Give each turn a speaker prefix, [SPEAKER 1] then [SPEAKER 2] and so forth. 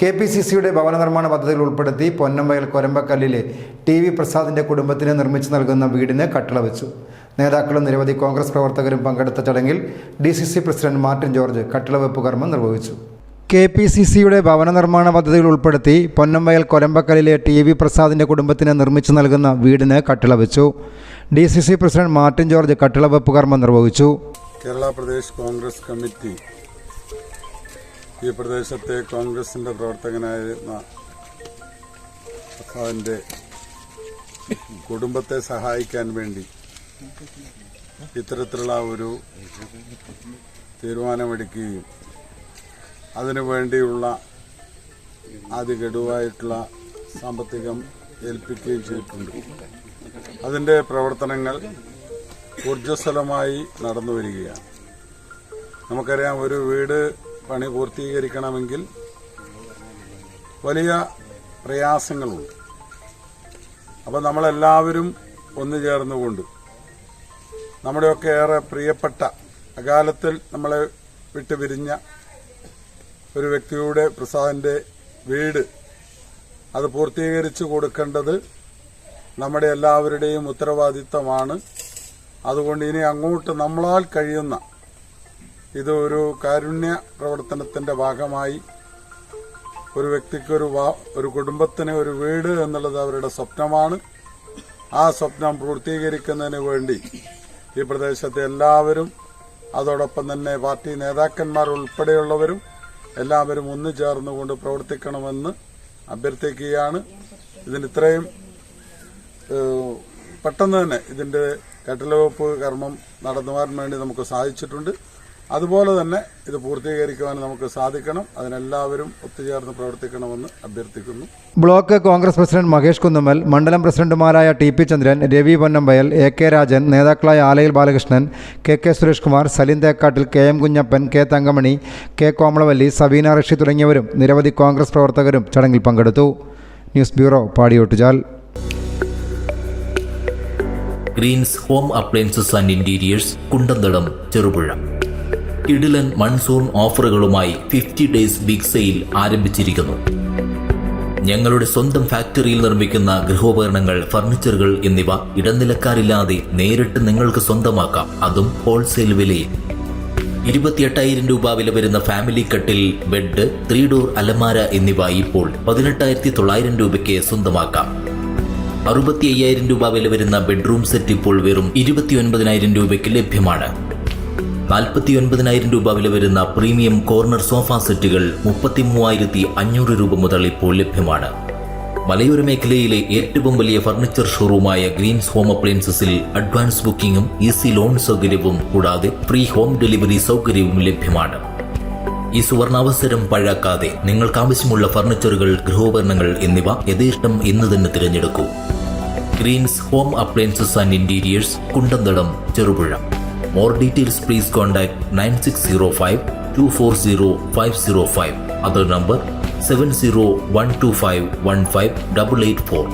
[SPEAKER 1] K P C സിയുടെ ഭവന നിർമ്മാണ പദ്ധതിയിൽ ഉൾപ്പെടുത്തി പൊന്നമ്പയൽ കൊരമ്പക്കല്ലിലെ ടി വി പ്രസാദിൻ്റെ കുടുംബത്തിന് നിർമ്മിച്ചു നൽകുന്ന വീടിന് കട്ടള വെച്ചു നേതാക്കളും നിരവധി കോൺഗ്രസ് പ്രവർത്തകരും പങ്കെടുത്ത ചടങ്ങിൽ D C C president Martin George കട്ടളവെപ്പ് കർമ്മം നിർവഹിച്ചു കെ പി സി സിയുടെ ഭവന നിർമ്മാണ പദ്ധതിയിൽ ഉൾപ്പെടുത്തി പൊന്നമ്പയൽ കൊരമ്പക്കല്ലിലെ ടി വി പ്രസാദിൻ്റെ കുടുംബത്തിന് നിർമ്മിച്ചു നൽകുന്ന വീടിന് കട്ടള വെച്ചു D C C president Martin George കട്ടളവെപ്പ് കർമ്മം നിർവഹിച്ചു
[SPEAKER 2] കേരള പ്രദേശ് കോൺഗ്രസ് കമ്മിറ്റി ഈ പ്രദേശത്തെ കോൺഗ്രസിന്റെ പ്രവർത്തകനായിരുന്ന അവന്റെ കുടുംബത്തെ സഹായിക്കാൻ വേണ്ടി ഇത്തരത്തിലുള്ള ഒരു തീരുമാനമെടുക്കുകയും അതിനു വേണ്ടിയുള്ള അതിഗഡുവായിട്ടുള്ള സാമ്പത്തികം ഏൽപ്പിക്കുകയും ചെയ്തിട്ടുണ്ട് അതിന്റെ പ്രവർത്തനങ്ങൾ ഊർജ്ജസ്വലമായി നടന്നു വരികയാണ് നമുക്കറിയാം ഒരു വീട് പണി പൂർത്തീകരിക്കണമെങ്കിൽ വലിയ പ്രയാസങ്ങളുണ്ട് അപ്പം നമ്മളെല്ലാവരും ഒന്നു ചേർന്നുകൊണ്ട് നമ്മുടെയൊക്കെ ഏറെ പ്രിയപ്പെട്ട അകാലത്തിൽ നമ്മളെ വിട്ടുപിരിഞ്ഞ ഒരു വ്യക്തിയുടെ പ്രസാദിന്റെ വീട് അത് പൂർത്തീകരിച്ചു കൊടുക്കേണ്ടത് നമ്മുടെ എല്ലാവരുടെയും ഉത്തരവാദിത്തമാണ് അതുകൊണ്ട് ഇനി അങ്ങോട്ട് നമ്മളാൽ കഴിയുന്ന ഇതൊരു കാരുണ്യ പ്രവർത്തനത്തിന്റെ ഭാഗമായി ഒരു വ്യക്തിക്ക് ഒരു ഒരു കുടുംബത്തിന് ഒരു വീട് എന്നുള്ളത് അവരുടെ സ്വപ്നമാണ് ആ സ്വപ്നം പൂർത്തീകരിക്കുന്നതിന് വേണ്ടി ഈ പ്രദേശത്തെ എല്ലാവരും അതോടൊപ്പം തന്നെ പാർട്ടി നേതാക്കന്മാർ ഉൾപ്പെടെയുള്ളവരും എല്ലാവരും ഒന്നു ചേർന്നുകൊണ്ട് പ്രവർത്തിക്കണമെന്ന് അഭ്യർത്ഥിക്കുകയാണ് ഇതിന് ഇത്രയും പെട്ടെന്ന് തന്നെ ഇതിന്റെ കെട്ടലവെപ്പ് കർമ്മം നടന്നുവാൻ വേണ്ടി നമുക്ക് സാധിച്ചിട്ടുണ്ട് അതുപോലെ തന്നെ ഇത് പൂർത്തീകരിക്കുവാൻ നമുക്ക് സാധിക്കണം അതിനെല്ലാവരും ഒത്തുചേർന്ന് പ്രവർത്തിക്കണമെന്ന് അഭ്യർത്ഥിക്കുന്നു
[SPEAKER 1] block Congress president Mahesh Kunnummal മണ്ഡലം പ്രസിഡന്റുമാരായ T P Chandran Ravi Ponnambayal A K Rajan നേതാക്കളായ Alayil Balakrishnan K K Suresh Kumar Saleem Thekkattil K M Kunjappan K Thankamani K Komalavalli Sabeena Rashi തുടങ്ങിയവരും നിരവധി കോൺഗ്രസ് പ്രവർത്തകരും ചടങ്ങിൽ പങ്കെടുത്തു news bureau Padiyottuchal
[SPEAKER 3] Greens home appliances and interiors Kundanthadam Cherupuzha കിടിലൻ monsoon ഓഫറുകളുമായി fifty days big sale ആരംഭിച്ചിരിക്കുന്നു ഞങ്ങളുടെ സ്വന്തം ഫാക്ടറിയിൽ നിർമ്മിക്കുന്ന ഗൃഹോപകരണങ്ങൾ ഫർണിച്ചറുകൾ എന്നിവ ഇടനിലക്കാരില്ലാതെ നേരിട്ട് നിങ്ങൾക്ക് സ്വന്തമാക്കാം അതും ഹോൾസെയിൽ വിലയിൽ ഇരുപത്തിയെട്ടായിരം രൂപ വില വരുന്ന ഫാമിലി കട്ടിൽ ബെഡ് ത്രീ ഡോർ അലമാര എന്നിവ ഇപ്പോൾ പതിനെട്ടായിരത്തി തൊള്ളായിരം രൂപയ്ക്ക് സ്വന്തമാക്കാം അറുപത്തി അയ്യായിരം രൂപ വില വരുന്ന ബെഡ്റൂം സെറ്റ് ഇപ്പോൾ വെറും ഇരുപത്തിയൊൻപതിനായിരം രൂപയ്ക്ക് ലഭ്യമാണ് നാൽപ്പത്തിയൊൻപതിനായിരം രൂപ വില വരുന്ന പ്രീമിയം കോർണർ സോഫ സെറ്റുകൾ മുപ്പത്തി മൂവായിരത്തി അഞ്ഞൂറ് രൂപ മുതൽ ഇപ്പോൾ ലഭ്യമാണ് മലയോര മേഖലയിലെ ഏറ്റവും വലിയ ഫർണിച്ചർ ഷോറൂമായ ഗ്രീൻസ് ഹോം അപ്ലയൻസസിൽ അഡ്വാൻസ് ബുക്കിംഗും ഈസി ലോൺ സൗകര്യവും കൂടാതെ ഫ്രീ ഹോം ഡെലിവറി സൗകര്യവും ലഭ്യമാണ് ഈ സുവർണാവസരം പാഴാക്കാതെ നിങ്ങൾക്ക് ആവശ്യമുള്ള ഫർണിച്ചറുകൾ ഗൃഹോപകരണങ്ങൾ എന്നിവ യഥേഷ്ടം ഇന്ന് തന്നെ തിരഞ്ഞെടുക്കൂ Green's home appliances and interiors Kundanthadam Cherupuzha more details please contact nine six zero five two four zero five zero five other number seven zero one two five one five double eight four